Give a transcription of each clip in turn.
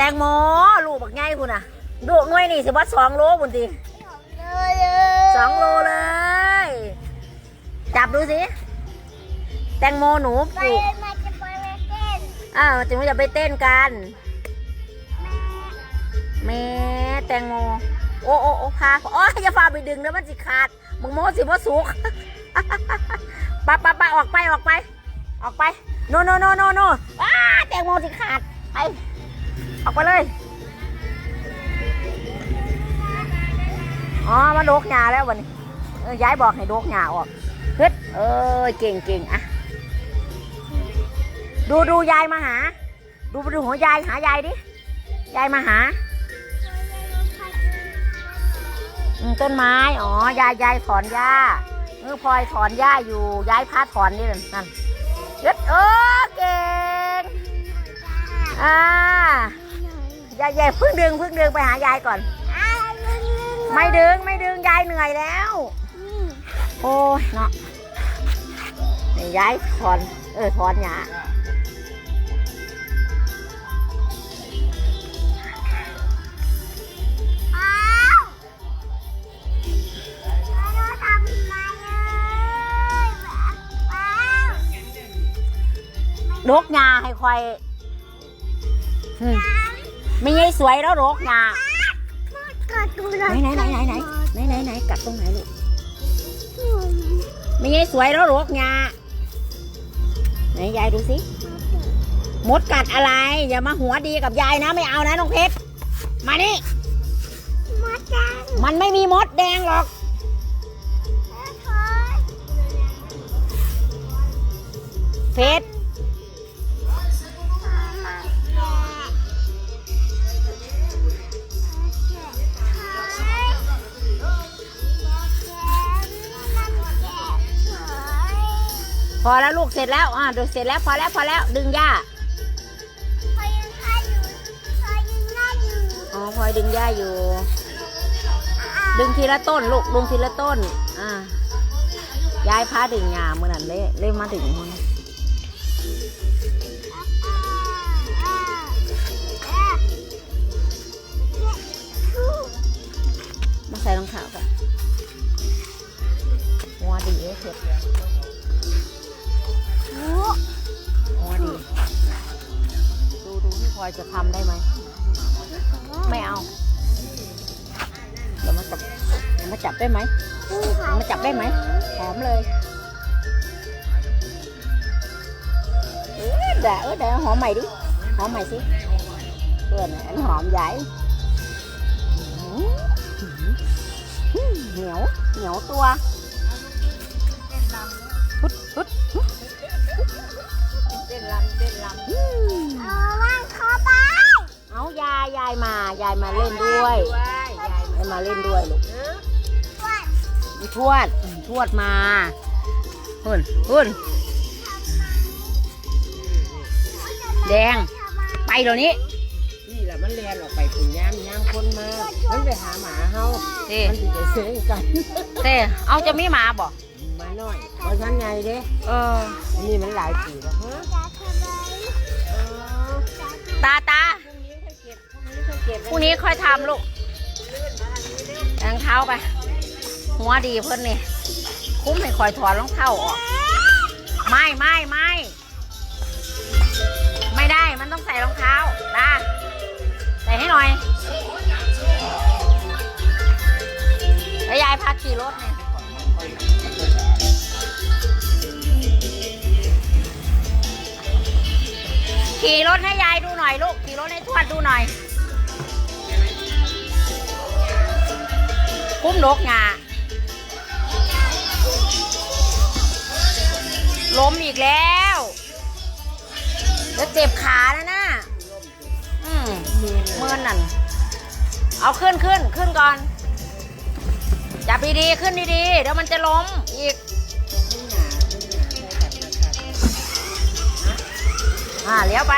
แตงโมลูกบักไงคุณน่ะดูกหน่วยนี่สิบ่สองโลบุญตีสองโลเลย จับดูสิ แตงโมหนูปไปลูกมาจะไปเล่นอ้าวจึงจะไปเต้นกันแม่แตงโม โอ้โอ้โอ้พาโอ้ยอย่าฟาไปดึงนะมันสิขาดมึงโมสิบ่สุกไปไปไปออกไปออกไป ออกไป โนโนโนโนโนอ้าแตงโมสิขาดไป ออกไปเลย อ๋อ มาโดกหญ้าแล้ววันนี้ยายบอกให้โดกหญ้าออกฮึดเออเก่งเก่งอะดูดูยายมาหา ดูไปดูหัวยายหายายดิ ยายมาหาอืมต้นไม้ อ๋อ ยายยายถอนหญ้าเออพลอยถอนหญ้าอยู่ ยายพาถอนนี่นั่นยึดเออเก่ง อ่า ยายยายเพิ่งดึงเพิ่งดึงไปหายายก่อน ไม่ดึงไม่ดึงยายเหนื่อยแล้ว โอ้ยเนาะนี่ยายถอน เออถอนหญ้าอ้าวเราทำมาเลยว้าวโรกหญ้าให้ควายอืม ไม่ใช่สวยแล้วโรกหญ้ากัดตัวไหนไหนไหนไหนไหนไหนไหนไหนกัดตรงไหนลูกไม่ใช่สวยแล้วโรกหญ้าไหนยายดูสิมดกัดอะไร อย่ามาหัวดีกับยายนะไม่เอานะน้องเพชรมานี่มาจังมันไม่มีมดแดงหรอกถอยเพชร อแล้วลูกเสร็จแล้วอ่าดูเสร็จแล้วพอแล้วพอแล้วดึงหญ้าอยู่คอพลอยดึงหญ้าอยู่ ดึงทีละต้นลูกดึงทีละต้น อ่ายายพาดึงหญ้าเมื่อนั้นเลยเลยมาถึงมันมาใส่รองเท้าก่อนหัวดีเลยเผ็ด หัวดีดูดูที่พลอยจะทำได้ไหม ไม่เอา เดี๋ยวมาจับเดี๋ยวมาจับได้ไหมเดี๋ยวมาจับได้ไหมหอมเลยเออเดี๋ยวเอเดี๋ยวหอมใหม่ดิ หอมใหม่สิเพื่อนอันหอมใหญ่เหนียวเหนียวตัวพุดพุดพุดำเต้นลำอื้อเอายายยายมายายมาเล่นด้วยยายมาเล่นด้วยลูกมีทวดอืมทวดมาหุ่นหุ่นแดง ไปเดี๋ยวนี้ นี่แหละมันเรียนออกไปถึงย่ามย่ามคนมา มันไปหาหมาเฮาเต้มันสิจะซื้อกันเต้เอาจะมีหมาบ่มาหน่อยเพราะฉันไงเด้ เอออันนี่มันหลายปีแล้วฮะเออ ตาตาพรุ่งนี้ค่อยเก็บพรุ่งนี้ค่อยเก็บพรุ่งนี้ค่อยทำลูกรองเท้าไป หัวดีเพิ่นนี่ คุ้มให้คอยถอดรองเท้าออก ไม่ไม่ไม่ไม่ได้มันต้องใส่รองเท้าตาใส่ให้หน่อยแล้วยายพาขี่รถเนี่ย ขี่รถให้ยายดูหน่อยลูก ขี่รถให้ทวดดูหน่อย คุ้มนกงาล้มอีกแล้ว แล้วเจ็บขาแล้วนะอืมเมื่อนนั่น เอาขึ้นขึ้นขึ้นก่อน จับดีๆ ขึ้นดีๆ เดี๋ยวมันจะล้มอีก อ่าเลี้ยวไป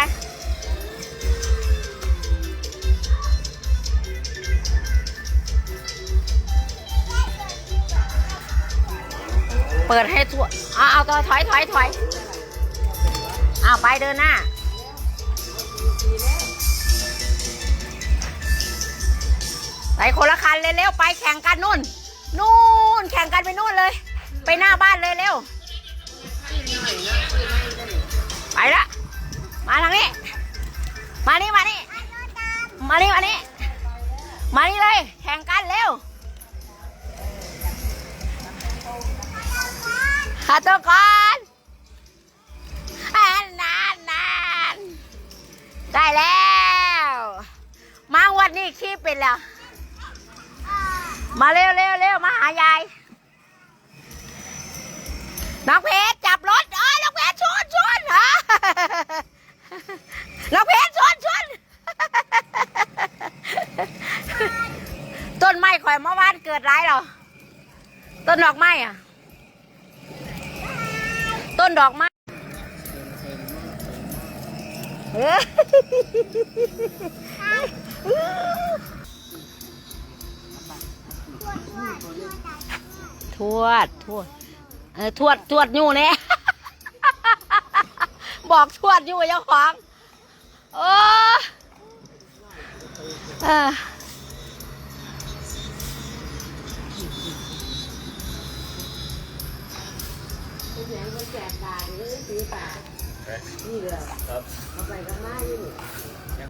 เปิดให้ทั่วเอาเอาตัวถอยถอยถอยเอาไปเดินหน้าไปคนละคันเลยเร็วไปแข่งกันนู่น นู่นแข่งกันไปนู่นเลย ไปหน้าบ้านเลยเร็ว ไปละ มาทางนี้ มานี่มานี่ มานี่มานี่ มานี่เลย แข่งกันเร็วหาตัวก่อนอันนานนานได้แล้ว มาวันนี้ขี้เป็นแล้ว มาเร็วเร็วเร็วมาหายายน้องเพชรจับรถเอ้ยน้องเพชรชนชนฮะ น้องเพชรชนชน ต้นไม้ข่อย เมื่อวานเกิดไรหรอ ต้นดอกไม้อะต้นดอกไม้เอ้ทวดทวดเออทวดทวดอยู่เนี่ยบอกทวดอยู่เจ้าของโอ้เออ เสียงคนแจกตาหรือสีตานี่เลยเอาไปกันมาอยู่นี่